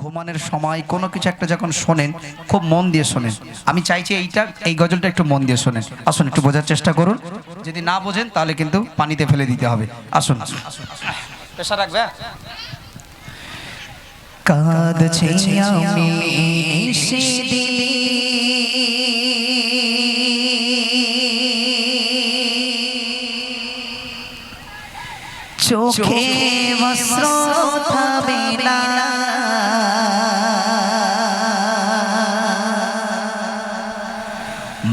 ঘুমানোর সময় কোনো কিছু একটা যখন শোনেন খুব মন দিয়ে শোনেন। আমি চাইছি এইটা এই গজলটা একটু মন দিয়ে শোনেন। আসুন একটু বোঝার চেষ্টা করুন। যদি না বোঝেন তাহলে কিন্তু পানিতে ফেলে দিতে হবে। আসুন। পেশা রাখবে কাঁদছে আমি চোখে বস্ত্র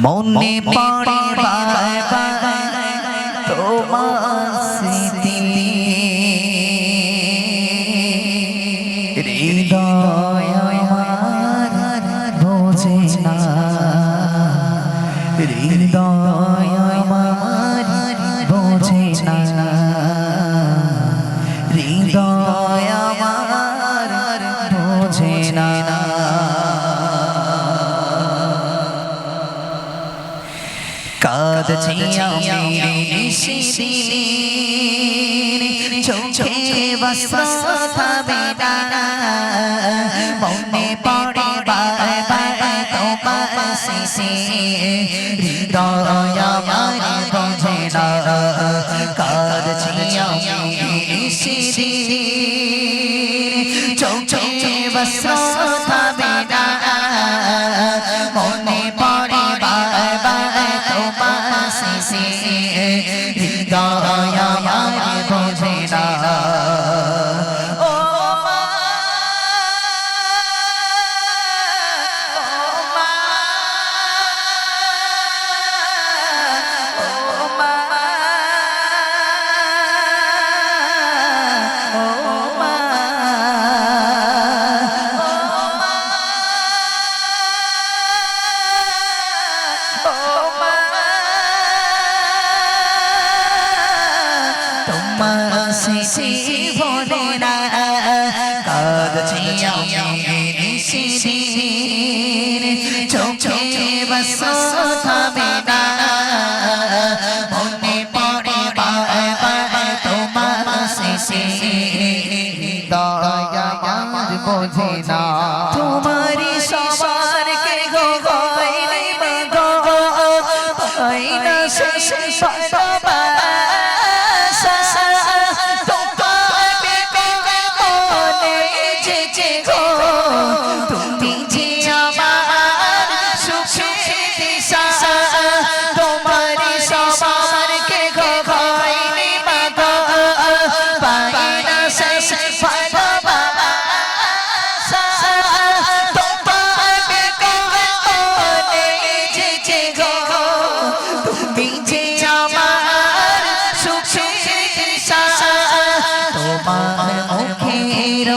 মনে পড়ে বারবার তোমার স্মৃতি হৃদয় বোঝে না। হৃদয় কাঁদছি আমি নিশিদিন চোখে বস্ত্র থামে না মনে পড়ে বারবার তোমার শিশি হৃদয় শিশি শিশি ভরে না কাঁদছি আমি নিশিদিন চোখে বস্ত্র থামে না মনে পড়ে বারবার তোমার শিশি দয়া বোঝে না।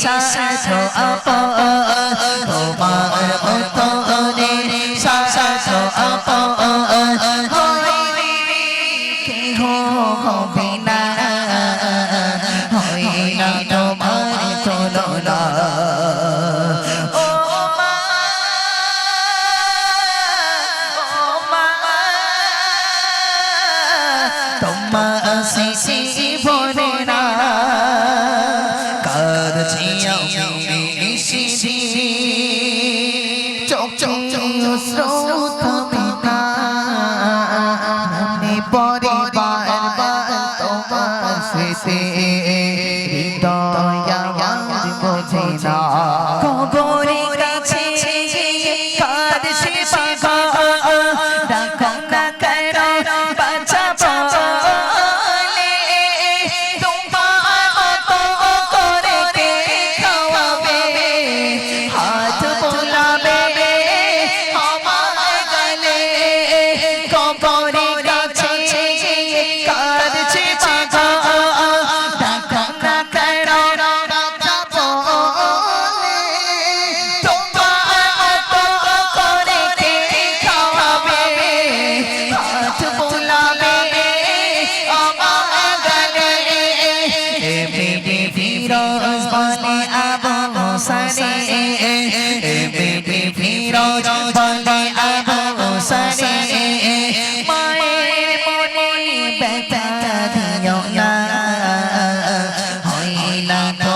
সাধু আপ তোমার অন্তরে সাধু আপ কেহ হবে না হয় না তোমার তুলনা তোমার শিশি body.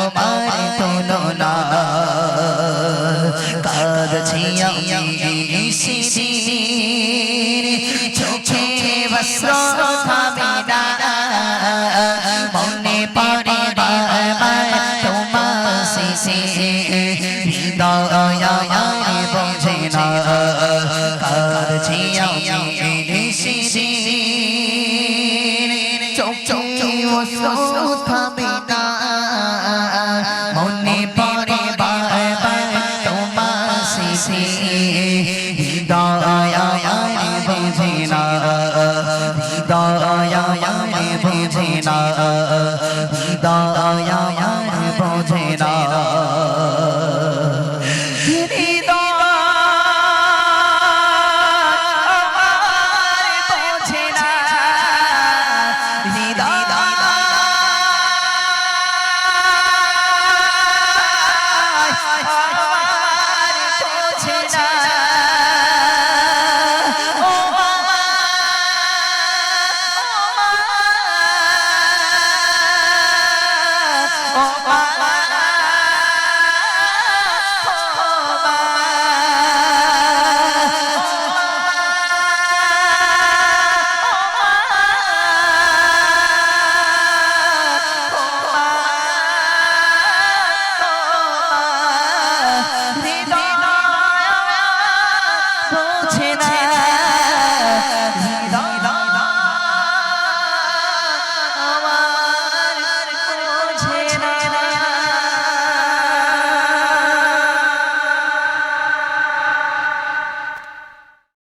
তোমার তুলনা কাগছি আমি শিশির চোখে বস্ত্র থামে না। মনে পড়ে তোমার শিশির